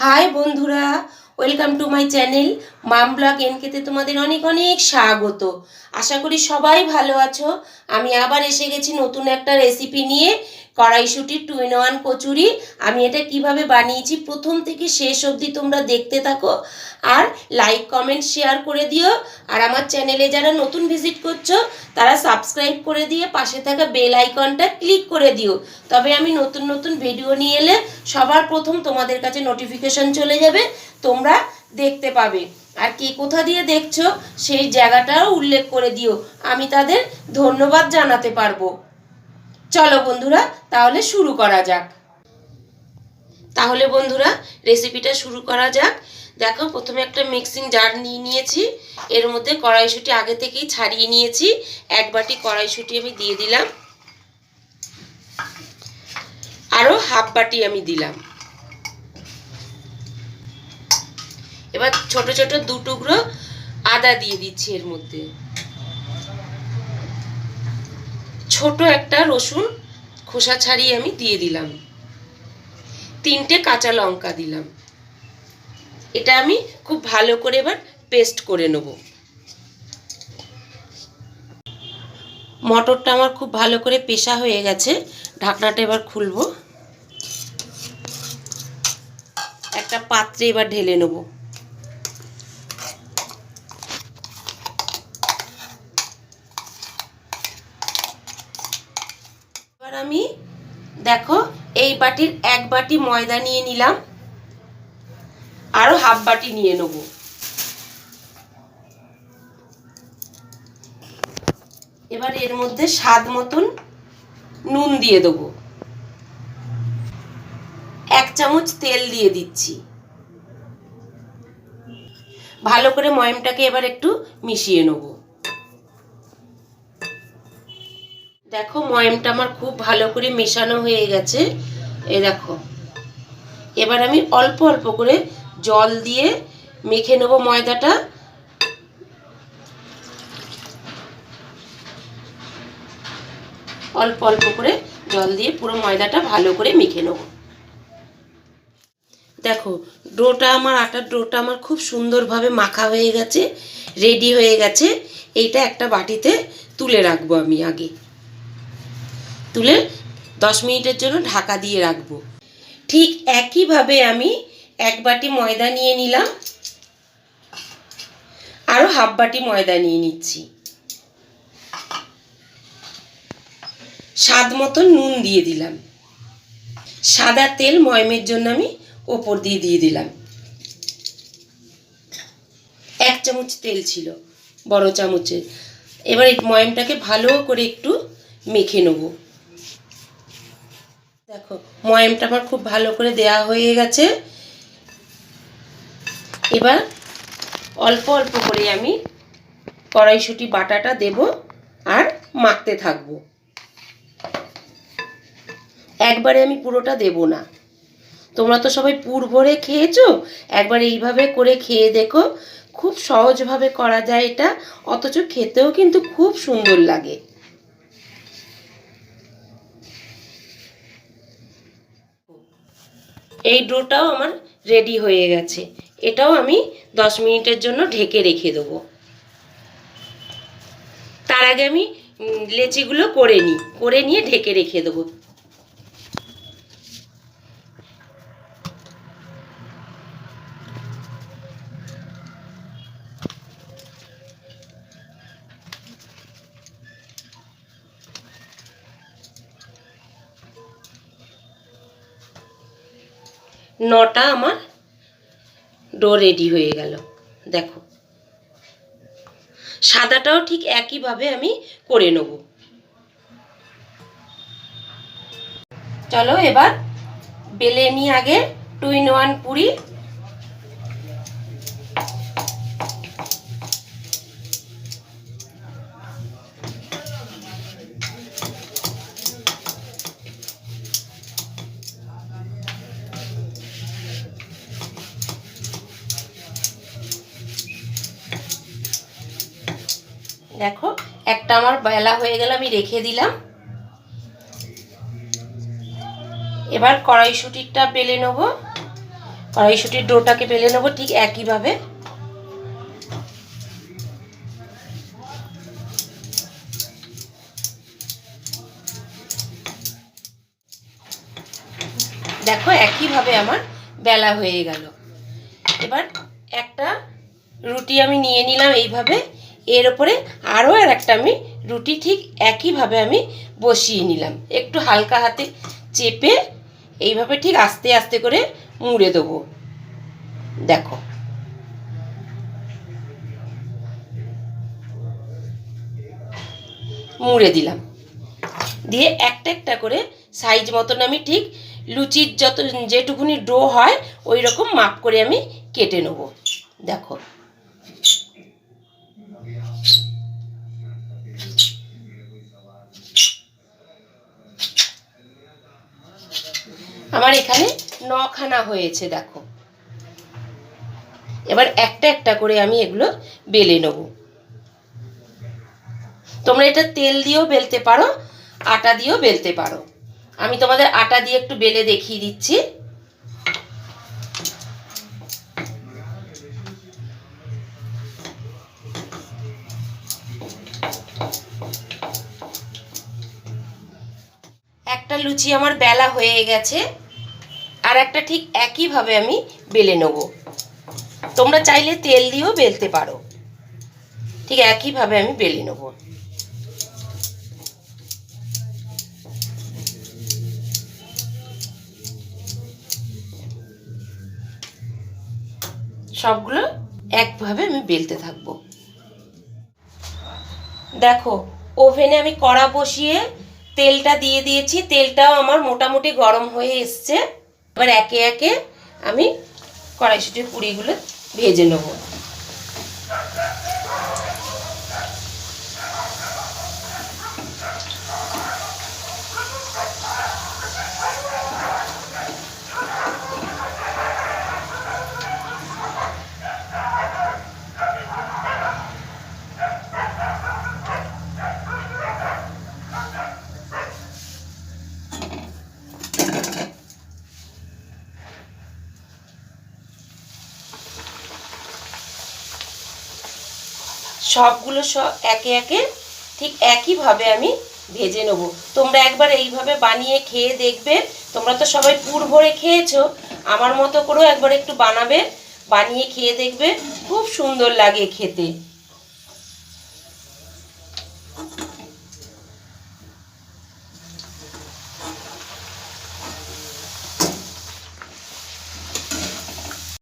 High বন্ধুরা welcome to my channel mom blog এনকেতে তোমাদের অনেক অনেক স্বাগত। আশা করি সবাই ভালো আছো। আমি আবার এসে গেছি নতুন একটা রেসিপি নিয়ে। কড়াইশুটির টু ইন ওয়ান কচুরি। আমি এটা কীভাবে বানিয়েছি? প্রথম থেকে শেষ অবধি তোমরা দেখতে থাকো। আর লাইক কমেন্ট শেয়ার করে দিও। আর আমার চ্যানেলে যারা নতুন ভিজিট করছ, তারা সাবস্ক্রাইব করে দিয়ে পাশে থাকা বেল আইকনটা ক্লিক করে দিও। তবে আমি নতুন নতুন ভিডিও নিয়ে এলে সবার প্রথম তোমাদের কাছে নোটিফিকেশন চলে যাবে, তোমরা দেখতে পাবে। আর কে কোথা দিয়ে দেখছ, সেই জায়গাটাও উল্লেখ করে দিও। আমি তাদের ধন্যবাদ জানাতে পারব। চলো বন্ধুরা, তাহলে শুরু করা যাক। তাহলে বন্ধুরা রেসিপিটা শুরু করা যাক। দেখো, প্রথমে একটা মিক্সিং জার নিয়ে নিয়েছি। এর মধ্যে কড়াইশুঁটি আগে থেকেই ছাড়িয়ে নিয়েছি। এক বাটি কড়াইশুঁটি আমি দিয়ে দিলাম। আরও হাফ বাটি আমি দিলাম। এবার ছোট ছোট দু টুকরো আদা দিয়ে দিচ্ছি এর মধ্যে। ছোট একটা রসুন খোসা ছাড়িয়ে আমি দিয়ে দিলাম। তিনটে কাঁচা লঙ্কা দিলাম। এটা আমি খুব ভালো করে এবার পেস্ট করে নেব। মটরটা আমার খুব ভালো করে পেশা হয়ে গেছে। ঢাকনাটা এবার খুলবো। একটা পাত্রে এবার ঢেলে নেব এবার আমি দেখো, এই বাটির এক বাটি ময়দা নিয়ে নিলাম। আরও হাফ বাটি নিয়ে নেব। এবার এর মধ্যে স্বাদ মতন নুন দিয়ে দেবো। এক চামচ তেল দিয়ে দিচ্ছি। ভালো করে ময়মটাকে এবার একটু মিশিয়ে নেব। দেখো, ময়মটা আমার খুব ভালো করে মেশানো হয়ে গেছে। এ দেখো। এবার আমি অল্প অল্প করে জল দিয়ে মেখে নেব ময়দাটা। অল্প অল্প করে জল দিয়ে পুরো ময়দাটা ভালো করে মেখে নেব। দেখো, ডোটা আমার, আটার ডোটা আমার খুব সুন্দরভাবে মাখা হয়ে গেছে, রেডি হয়ে গেছে। এইটা একটা বাটিতে তুলে রাখব আমি আগে। তুলে দশ মিনিটের জন্য ঢাকা দিয়ে রাখব। ঠিক একইভাবে আমি এক বাটি ময়দা নিয়ে নিলাম। আরও হাফ বাটি ময়দা নিয়ে নিচ্ছি। স্বাদ মতো নুন দিয়ে দিলাম। সাদা তেল ময়মের জন্য আমি ওপর দিয়ে দিয়ে দিলাম। এক চামচ তেল ছিল, বড় চামচের। এবার ময়মটাকে ভালো করে একটু মেখে নেব। দেখো, ময়মটা আমার খুব ভালো করে দেয়া হয়ে গেছে। এবার অল্প অল্প করে আমি কড়াইশুটি বাটাটা দেব আর মাখতে থাকব। একবারে আমি পুরোটা দেব না। তোমরা তো সবাই পুর ভরে খেয়েছো? একবার এইভাবে করে খেয়ে দেখো। খুব সহজভাবে করা যায় এটা, অথচ খেতেও কিন্তু খুব সুন্দর লাগে। এই ডোটাও আমার রেডি হয়ে গেছে। এটাও আমি দশ মিনিটের জন্য ঢেকে রেখে দেবো। তার আগে আমি লেচিগুলো করে নিই। করে নিয়ে ঢেকে রেখে দেবো। নটা আমার ডো রেডি হয়ে গেল। দেখো। সাদাটাও ঠিক একইভাবে আমি করে নেব। চলো এবার বেলে নিয়ে আগে টু ইন ওয়ান পুরি। দেখো, একটা আমার বেলা হয়ে গেল, আমি রেখে দিলাম। এবার কড়াইশুটিরটা বেলে নেব। কড়াইশুটির ডোটাকে বেলে নেব ঠিক একইভাবে। দেখো, একইভাবে আমার বেলা হয়ে গেল। এবার একটা রুটি আমি নিয়ে নিলাম এইভাবে। এর ওপরে আরও আর একটা আমি রুটি ঠিক একইভাবে আমি বসিয়ে নিলাম। একটু হালকা হাতে চেপে এইভাবে ঠিক আস্তে আস্তে করে মুড়ে দেবো। দেখো। মুড়ে দিলাম। দিয়ে একটা একটা করে সাইজ মতন আমি ঠিক লুচির যত যেটুকুনি ডো হয় ওই রকম মাপ করে আমি কেটে নেব। দেখো। আমার এখানে নখানা হয়েছে, দেখো। এবার একটা একটা করে আমি এগুলো বেলে নেব। তোমরা এটা তেল দিয়েও বেলতে পারো, আটা দিয়েও বেলতে পারো। আমি তোমাদের আটা দিয়ে একটু বেলে দেখিয়ে দিচ্ছি। লুচি আমার বেলা হয়ে গেছে। আর একটা ঠিক একইভাবে আমি বেলে নেব। তোমরা চাইলে তেল দিয়েও বেলতে পারো। ঠিক একইভাবে আমি বেলে নেব। সবগুলো একভাবে আমি বেলতে থাকব। দেখো, ওভেনে আমি কড়া বসিয়ে তেলটা দিয়ে দিয়েছি, তেলটাও আমার মোটামুটি গরম হয়ে এসছে। এবার একে একে আমি কড়াইশুটির পুরিগুলো ভেজে নেব। সবগুলো সব একে একে ঠিক একইভাবে আমি ভেজে নেব। তোমরা একবার এইভাবে বানিয়ে খেয়ে দেখবে। তোমরা তো সবাই পুর ভরে খেয়েছো। আমার মতো করেও একবার একটু বানাবে, বানিয়ে খেয়ে দেখবে। খুব সুন্দর লাগে খেতে।